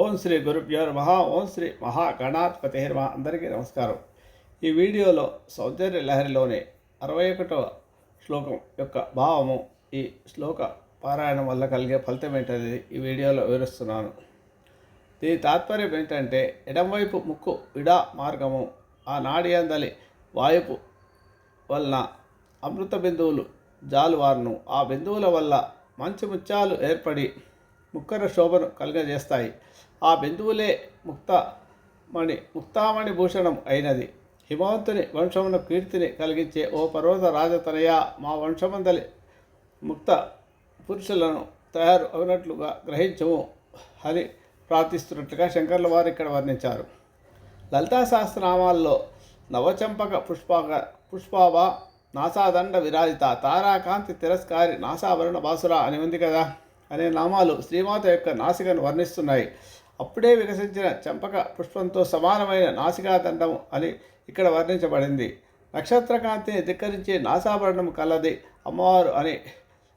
ఓం శ్రీ గురుభ్యో నమ. ఓం శ్రీ మహాగణాధిపతి నమ అందరికీ నమస్కారం. ఈ వీడియోలో సౌందర్య లహరిలోని అరవై ఒకటవ శ్లోకం యొక్క భావము ఈ శ్లోక పారాయణం వల్ల కలిగే ఫలితం ఏంటనేది ఈ వీడియోలో వివరిస్తున్నాను. దీని తాత్పర్యం ఏంటంటే ఎడమవైపు ముక్కు విడా మార్గము ఆ నాడి అందలి వాయుపు వలన అమృత బిందువులు జాలువారును. ఆ బిందువుల వల్ల మంచి ముత్యాలు ఏర్పడి ముక్కర శోభను కలుగజేస్తాయి. ఆ బిందువులే ముక్తమణి ముక్తామణి భూషణం అయినది. హిమవంతుని వంశమున కీర్తిని కలిగించే ఓ పర్వత రాజతనయ మా వంశమందలి ముక్త పురుషులను తయారు అయినట్లుగా గ్రహించము అని ప్రార్థిస్తున్నట్లుగా శంకర్ల వారు ఇక్కడ వర్ణించారు. లలితా సహస్రనామాల్లో నవచంపక పుష్పక పుష్పావ నాసాదండ విరాజిత తారాకాంతి తిరస్కారి నాసాభరణ బాసుర అని ఉంది కదా. అనే నామాలు శ్రీమాత యొక్క నాసికను వర్ణిస్తున్నాయి. అప్పుడే వికసించిన చంపక పుష్పంతో సమానమైన నాసికాదండం అని ఇక్కడ వర్ణించబడింది. నక్షత్రకాంతిని ధిక్కరించే నాసాభరణం కలది అమ్మవారు అని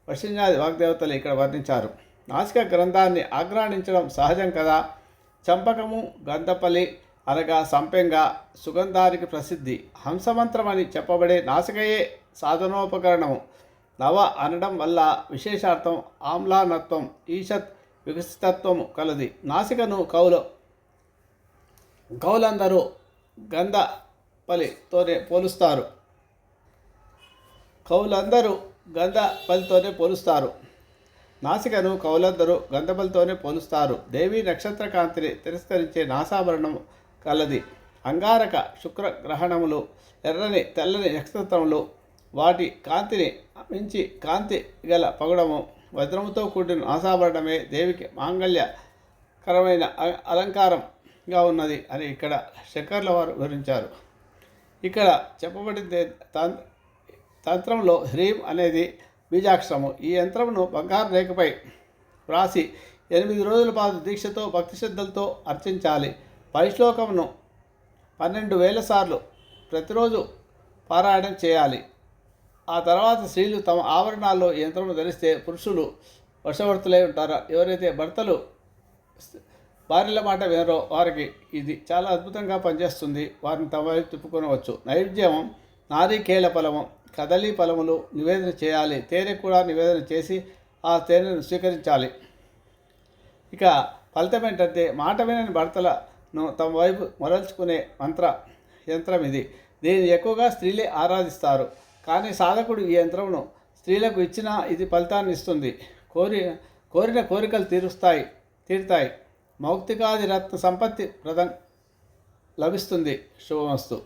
వర్షింజాది వాగ్దేవతలు ఇక్కడ వర్ణించారు. నాసిక గ్రంథాన్ని ఆగ్రాణించడం సహజం కదా? చంపకము గంధపల్లి అనగా సంపెంగ సుగంధానికి ప్రసిద్ధి. హంసమంత్రం అని చెప్పబడే నాసికయే సాధనోపకరణము. నవ అనడం వల్ల విశేషార్థం ఆమ్లానత్వం ఈషత్ వికసితత్వము కలది. నాసికను కౌలు కౌలందరూ గంధపలితోనే పోలుస్తారు. కౌలందరూ గంధపలితోనే పోలుస్తారు. నాసికను కౌలందరూ గంధపలితోనే పోలుస్తారు. దేవి నక్షత్రకాంతిని తిరస్కరించే నాసాభరణం కలది. అంగారక శుక్ర గ్రహణములు ఎర్రని తెల్లని నక్షత్రములు వాటి కాంతిని మించి కాంతి గల పగడము వజ్రముతో కూడిన ఆశాపడమే దేవికి మాంగళ్యకరమైన అలంకారంగా ఉన్నది అని ఇక్కడ శంకర్ల వారు వివరించారు. ఇక్కడ చెప్పబడింది తం- తంత్రంలో హ్రీం అనేది బీజాక్షరము. ఈ యంత్రమును బంగారు రేఖపై వ్రాసి ఎనిమిది రోజుల పాటు దీక్షతో భక్తి శ్రద్ధలతో అర్చించాలి. పరిశ్లోకమును పన్నెండు వేల సార్లు ప్రతిరోజు పారాయణం చేయాలి. ఆ తర్వాత స్త్రీలు తమ ఆభరణాల్లో యంత్రము ధరిస్తే పురుషులు వర్షవర్తులై ఉంటారు? ఎవరైతే భర్తలు భార్యల మాట వినరో వారికి ఇది చాలా అద్భుతంగా పనిచేస్తుంది. వారిని తమ వైపు తిప్పుకొనవచ్చు. నైవేద్యం నారీకేళ ఫలము కదలి ఫలములు నివేదన చేయాలి. తేనె కూడా నివేదన చేసి ఆ తేనెను స్వీకరించాలి. ఇక ఫలితం ఏంటంటే మాట వినని భర్తలను తమ వైపు మొరల్చుకునే మంత్ర యంత్రం ఇది. దీన్ని ఎక్కువగా స్త్రీలే ఆరాధిస్తారు. కానీ సాధకుడు ఈ యంత్రమును స్త్రీలకు ఇచ్చినా ఇది ఫలితాన్ని ఇస్తుంది. కోరి కోరిన కోరికలు తీరుస్తాయి తీరుతాయి. మౌక్తికాది రత్న సంపత్తి ప్రదం లభిస్తుంది. శుభమస్తు.